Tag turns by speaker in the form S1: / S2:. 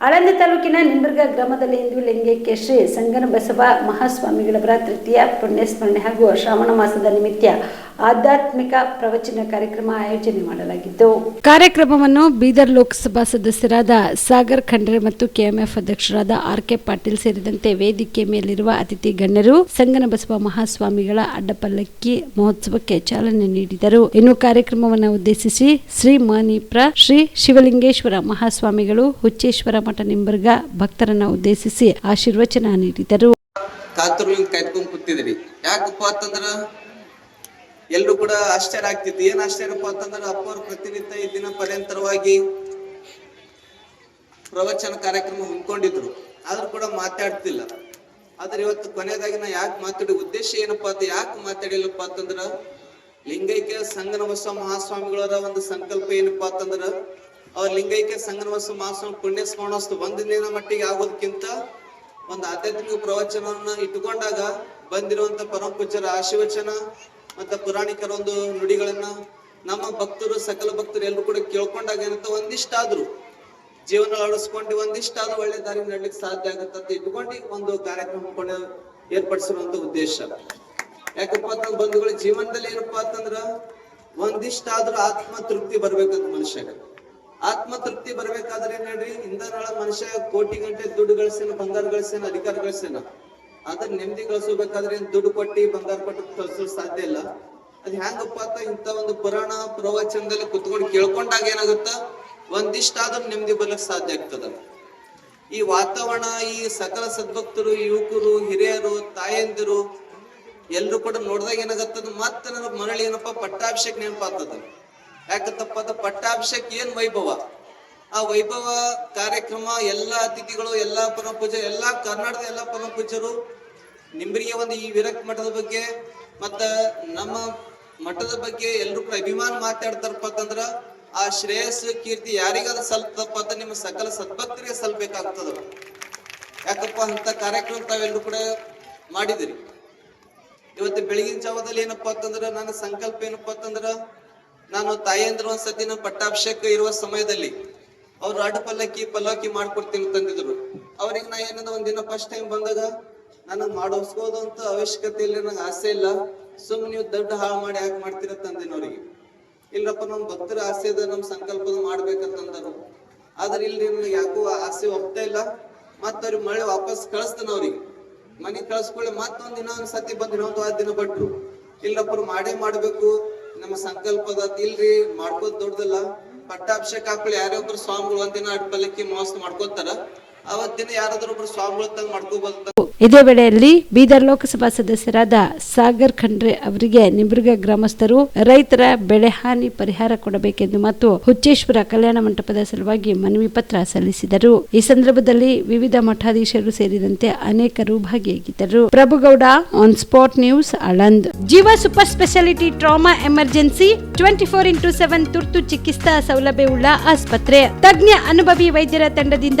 S1: ಆಳಂದ ತಾಲೂಕಿನ ನಿಂಬರ್ಗ ಗ್ರಾಮದಲ್ಲಿ ಇಂದು ಲಿಂಗೈಕ್ಯ ಶ್ರೀ ಸಂಗನ ಬಸವ ಮಹಾಸ್ವಾಮಿಗಳವರ ತೃತೀಯ ಪುಣ್ಯಸ್ಮರಣೆ ಹಾಗೂ ಶ್ರಾವಣ ಮಾಸದ ನಿಮಿತ್ತ ಆಧ್ಯಾತ್ಮಿಕ ಪ್ರವಚನ ಕಾರ್ಯಕ್ರಮ ಆಯೋಜನೆ ಮಾಡಲಾಗಿತ್ತು ಕಾರ್ಯಕ್ರಮವನ್ನು ಬೀದರ್ ಲೋಕಸಭಾ ಸದಸ್ಯರಾದ ಸಾಗರ್ ಖಂಡ್ರೆ ಮತ್ತು ಕೆಎಂಎಫ್ ಅಧ್ಯಕ್ಷರಾದ ಆರ್ ಕೆ ಪಾಟೀಲ್ ಸೇರಿದಂತೆ ವೇದಿಕೆ ಮೇಲಿರುವ ಅತಿಥಿ ಗಣ್ಯರು ಸಂಗನ ಬಸವ ಮಹಾಸ್ವಾಮಿಗಳ ಅಡ್ಡಪಲ್ಲಕ್ಕಿ ಮಹೋತ್ಸವಕ್ಕೆ ಚಾಲನೆ ನೀಡಿದರು. ಇನ್ನು ಕಾರ್ಯಕ್ರಮವನ್ನು ಉದ್ದೇಶಿಸಿ ಶ್ರೀ ಮಣಿಪ್ರ ಶ್ರೀ ಶಿವಲಿಂಗೇಶ್ವರ ಮಹಾಸ್ವಾಮಿಗಳು ಹುಚ್ಚೇಶ್ವರ ಮಠ ನಿಂಬರ್ಗ ಭಕ್ತರನ್ನ ಉದ್ದೇಶಿಸಿ ಆಶೀರ್ವಚನ ನೀಡಿದರು.
S2: ಕಾತುರ್ಲಿಂಗ್ ಕಾಯ್ದುಕೊಂಡು ಕೂತಿದ್ರಿ. ಯಾಕಪ್ಪ ಅಂತಂದ್ರ ಎಲ್ರು ಕೂಡ ಆಶ್ಚರ್ಯ ಆಗ್ತಿತ್ತು. ಏನ್ ಆಶ್ಚರ್ಯಪ್ಪ ಅಪ್ಪ ಅಪ್ಪವ್ರು ಪ್ರತಿನಿತ್ಯ ಈ ದಿನ ಪರ್ಯಂತರವಾಗಿ ಪ್ರವಚನ ಕಾರ್ಯಕ್ರಮ ಹೊಂದ್ಕೊಂಡಿದ್ರು. ಆದ್ರೂ ಕೂಡ ಮಾತಾಡ್ತಿಲ್ಲ. ಆದ್ರೆ ಇವತ್ತು ಕೊನೆಯದಾಗಿ ನಾ ಯಾಕೆ ಮಾತಾಡಿ ಉದ್ದೇಶ ಏನಪ್ಪಾ ಅಂತ ಯಾಕೆ ಮಾತಾಡಿಲ್ಲಪ್ಪ ಅಂತಂದ್ರ ಲಿಂಗೈಕ್ಯ ಸಂಗನವಸ್ವ ಮಹಾಸ್ವಾಮಿಗಳರ ಒಂದು ಸಂಕಲ್ಪ ಏನಪ್ಪಾ ಅಂತಂದ್ರ ಅವ್ರ ಲಿಂಗೈಕ್ಯ ಸಂಗನ ಬಸವ ಮಹಾಸ್ವಾಮಿ ಪುಣ್ಯ ಸ್ಮರಣೋತ್ಸವ ಒಂದು ದಿನ ಮಟ್ಟಿಗೆ ಆಗೋದಕ್ಕಿಂತ ಒಂದು ಆಧ್ಯಾತ್ಮಿಕ ಪ್ರವಚನವನ್ನ ಇಟ್ಟುಕೊಂಡಾಗ ಬಂದಿರುವಂತ ಪರಮ ಪೂಜ್ಯರ ಆಶೀರ್ವಚನ ಮತ್ತೆ ಪುರಾಣಿಕರ ಒಂದು ನುಡಿಗಳನ್ನ ನಮ್ಮ ಭಕ್ತರು, ಸಕಲ ಭಕ್ತರು ಎಲ್ಲರೂ ಕೂಡ ಕೇಳ್ಕೊಂಡಾಗ ಏನಂತ ಒಂದಿಷ್ಟಾದ್ರು ಜೀವನ ಅಳವಡಿಸ್ಕೊಂಡು ಒಂದಿಷ್ಟಾದ್ರೂ ಒಳ್ಳೆ ದಾರಿ ನಡ್ಲಿಕ್ಕೆ ಸಾಧ್ಯ ಆಗುತ್ತೆ ಅಂತ ಇಟ್ಕೊಂಡು ಒಂದು ಕಾರ್ಯಕ್ರಮ ಏರ್ಪಡಿಸಿರುವಂತ ಉದ್ದೇಶ. ಯಾಕಪ್ಪ ಅಂತ ಬಂಧುಗಳ, ಜೀವನದಲ್ಲಿ ಏನಪ್ಪಾ ಅಂತಂದ್ರ ಒಂದಿಷ್ಟಾದ್ರೂ ಆತ್ಮ ತೃಪ್ತಿ ಬರ್ಬೇಕಂತ ಮನುಷ್ಯಗ ಆತ್ಮ ತೃಪ್ತಿ ಬರ್ಬೇಕಾದ್ರೆ ಏನ್ ಹೇಳ್ರಿ? ಇಂದ ಮನುಷ್ಯ ಕೋಟಿ ಗಂಟೆ ದುಡ್ಡು ಗಳಿಸೇನ, ಬಂಗಾರ ಗಳಿಸೇನ, ಅಧಿಕಾರ ಗಳಿಸೇನ. ಆದ್ರೆ ನೆಮ್ಮದಿ ಗಳಿಸಬೇಕಾದ್ರೆ ದುಡ್ಡು ಕೊಟ್ಟಿ, ಬಂಗಾರ ಕೊಟ್ಟು ಸಾಧ್ಯ ಇಲ್ಲ. ಅದ್ ಹೆಂಗಪ್ಪ ಅಂತ ಇಂತ ಒಂದು ಪುರಾಣ ಪ್ರವಚನದಲ್ಲಿ ಕುತ್ಕೊಂಡು ಕೇಳ್ಕೊಂಡಾಗ ಏನಾಗುತ್ತ? ಒಂದಿಷ್ಟಾದ್ರೂ ನೆಮ್ಮದಿ ಬರ್ಲಕ್ ಸಾಧ್ಯ ಆಗ್ತದ. ಈ ವಾತಾವರಣ, ಈ ಸಕಲ ಸದ್ಭಕ್ತರು ಯುವಕರು, ಹಿರಿಯರು, ತಾಯಂದಿರು, ಎಲ್ರು ಕೂಡ ನೋಡಿದಾಗ ಏನಾಗತ್ತದ ಮತ್ತೆ ನನಗೆ ಮರಳಿ ಏನಪ್ಪ, ಪಟ್ಟಾಭಿಷೇಕ ನೆನಪಾಗ್ತದ. ಯಾಕತ್ತಪ್ಪ ಅದ ಪಟ್ಟಾಭಿಷೇಕ ಏನ್ ವೈಭವ? ಆ ವೈಭವ ಕಾರ್ಯಕ್ರಮ, ಎಲ್ಲ ಅತಿಥಿಗಳು, ಎಲ್ಲ ಪೂಜೆ ಎಲ್ಲ ಕರ್ನಾಟಕದ ಎಲ್ಲ ಪೂಜರು ನಿಂಬರಿಗೆ ಒಂದು ಈ ವಿರಕ್ ಮಠದ ಬಗ್ಗೆ, ಮತ್ತ ನಮ್ಮ ಮಠದ ಬಗ್ಗೆ ಎಲ್ಲರೂ ಕೂಡ ಅಭಿಮಾನ ಮಾತಾಡ್ತಾರಪ್ಪ ಅಂತಂದ್ರ, ಆ ಶ್ರೇಯಸ್ ಕೀರ್ತಿ ಯಾರಿಗಾದ್ರು ಸಲ್ತಪ್ಪ ಅಂತ ನಿಮ್ಮ ಸಕಲ ಸದ್ಭಕ್ತರಿಗೆ ಸಲ್ಬೇಕಾಗ್ತದ ಯಾಕಪ್ಪ ಅಂತ ಕಾರ್ಯಕ್ರಮ ತಾವೆಲ್ಲರೂ ಕೂಡ ಮಾಡಿದಿರಿ. ಇವತ್ತು ಬೆಳಗಿನ ಜಾವದಲ್ಲಿ ಏನಪ್ಪಾ ಅಂತಂದ್ರ, ನನ್ನ ಸಂಕಲ್ಪ ಏನಪ್ಪಾ ಅಂತಂದ್ರ, ನಾನು ತಾಯಿಯಂದ್ರ ಒಂದ್ಸತಿ ನಮ್ಮ ಪಟ್ಟಾಭಿಷೇಕ ಇರುವ ಸಮಯದಲ್ಲಿ ಅವ್ರು ಅಡ್ಡ ಪಲ್ಲಕ್ಕಿ ಪಲ್ಲಕ್ಕಿ ಮಾಡ್ಕೊಡ್ತೀನಿ ತಂದಿದ್ರು ಅವ್ರಿಗೆ ನಾ ಏನದ ಒಂದಿನ ಫಸ್ಟ್ ಟೈಮ್ ಬಂದಾಗ ನನಗ್ ಮಾಡಿಸ್ಕೋದು ಅಂತ ಅವಶ್ಯಕತೆ ಇಲ್ಲ ನನಗೆ ಆಸೆ ಇಲ್ಲ. ಸುಮ್ಮನೆ ನೀವು ದೊಡ್ಡ ಹಾಳು ಮಾಡಿ ಯಾಕೆ ಮಾಡ್ತೀರ ತಂದಿನ ಅವ್ರಿಗೆ ಇಲ್ಲಪ್ಪ, ನಮ್ ಭಕ್ತರ ಆಸೆ ಅದ ನಮ್ ಸಂಕಲ್ಪದ ಮಾಡ್ಬೇಕಂತಂದರು. ಆದ್ರೆ ಇಲ್ಲಿ ನನಗೆ ಯಾಕೋ ಆಸೆ ಒಪ್ತಾ ಇಲ್ಲ. ಮತ್ತ ಅವ್ರಿಗೆ ಮಳೆ ವಾಪಸ್ ಕಳಿಸ್ತಾನ ಅವ್ರಿಗೆ. ಮನೆ ಕಳ್ಸ್ಕೊಳ್ಳಿ, ಮತ್ತೊಂದು ದಿನ ಒಂದ್ ಸತಿ ಬಂದ್ ಇನ್ನೊಂದು ಆ ದಿನ ಭಟ್ರು ಇಲ್ಲಪ್ಪ ಮಾಡೇ ಮಾಡ್ಬೇಕು. ನಮ್ಮ ಸಂಕಲ್ಪದ ಇಲ್ರಿ, ಮಾಡ್ಕೋದ್ ದೊಡ್ಡದಲ್ಲ. ಪಟ್ಟಾಭಿಷೇಕ ಹಾಕೊಳ್ಳಿ ಯಾರೊಬ್ರು ಸ್ವಾಮಿಗಳು ಒಂದಿನ ಅಡ್ಪಲ್ಲಕ್ಕಿ ಮೋಸ ಮಾಡ್ಕೋತಾರ ಅವತ್ತಿನ ಸ್ವಾಮಿಗಳು ಮಾಡ್ಕೋಬಹುದು
S1: ಇದೇ ವೇಳೆಯಲ್ಲಿ ಬೀದರ್ ಲೋಕಸಭಾ ಸದಸ್ಯರಾದ ಸಾಗರ್ ಖಂಡ್ರೆ ಅವರಿಗೆ ನಿಂಬರ್ಗ ಗ್ರಾಮಸ್ಥರು ರೈತರ ಬೆಳೆ ಹಾನಿ ಪರಿಹಾರ ಕೊಡಬೇಕೆಂದು ಮತ್ತು ಹುಚ್ಚೇಶ್ವರ ಕಲ್ಯಾಣ ಮಂಟಪದ ಸಲುವಾಗಿ ಮನವಿ ಪತ್ರ ಸಲ್ಲಿಸಿದರು. ಈ ಸಂದರ್ಭದಲ್ಲಿ ವಿವಿಧ ಮಠಾಧೀಶರು ಸೇರಿದಂತೆ ಅನೇಕರು ಭಾಗಿಯಾಗಿದ್ದರು Prabhugouda on spot news Aland Jeeva super speciality trauma emergency twenty four into seven ತುರ್ತು ಚಿಕಿತ್ಸಾ ಸೌಲಭ್ಯವುಳ್ಳ ಆಸ್ಪತ್ರೆ. ತಜ್ಞ ಅನುಭವಿ ವೈದ್ಯರ ತಂಡದಿಂದ